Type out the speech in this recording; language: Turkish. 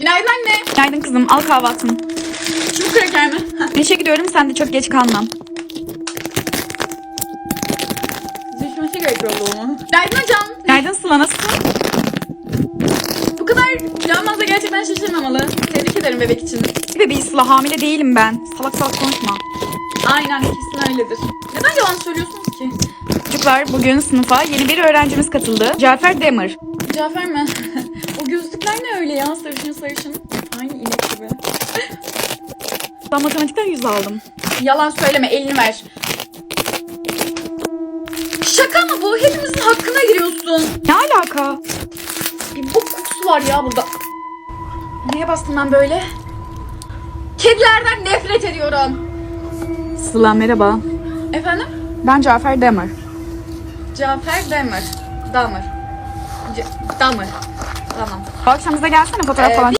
Günaydın anne. Günaydın kızım al kahvaltını. Şu kraker mi? İşe gidiyorum sen de çok geç kalmam. Düşmesi gerekiyor oğlum. Günaydın hocam. Günaydın Sıla nasılsın? Bu kadar planmazla gerçekten şaşırmamalı. Tebrik ederim bebek için. Bebeği Sıla hamile değilim ben. Salak salak konuşma. Aynen kesin öyledir. Neden yalan söylüyorsunuz ki? Çocuklar bugün sınıfa yeni bir öğrencimiz katıldı. Cafer Demir. Cafer mi? ya? Sarışın sarışın. Aynı inek gibi. Ben matematikten 100 aldım. Yalan söyleme elini ver. Şaka mı bu? Hepimizin hakkına giriyorsun. Ne alaka? Bir bok kokusu var ya burada. Neye bastım ben böyle? Kedilerden nefret ediyorum. Sıla merhaba. Efendim? Ben Cafer Demir. Cafer Demir. Damır. C- Damır. Tamam. Bu akşam bize gelsene fotoğraf Ee, falan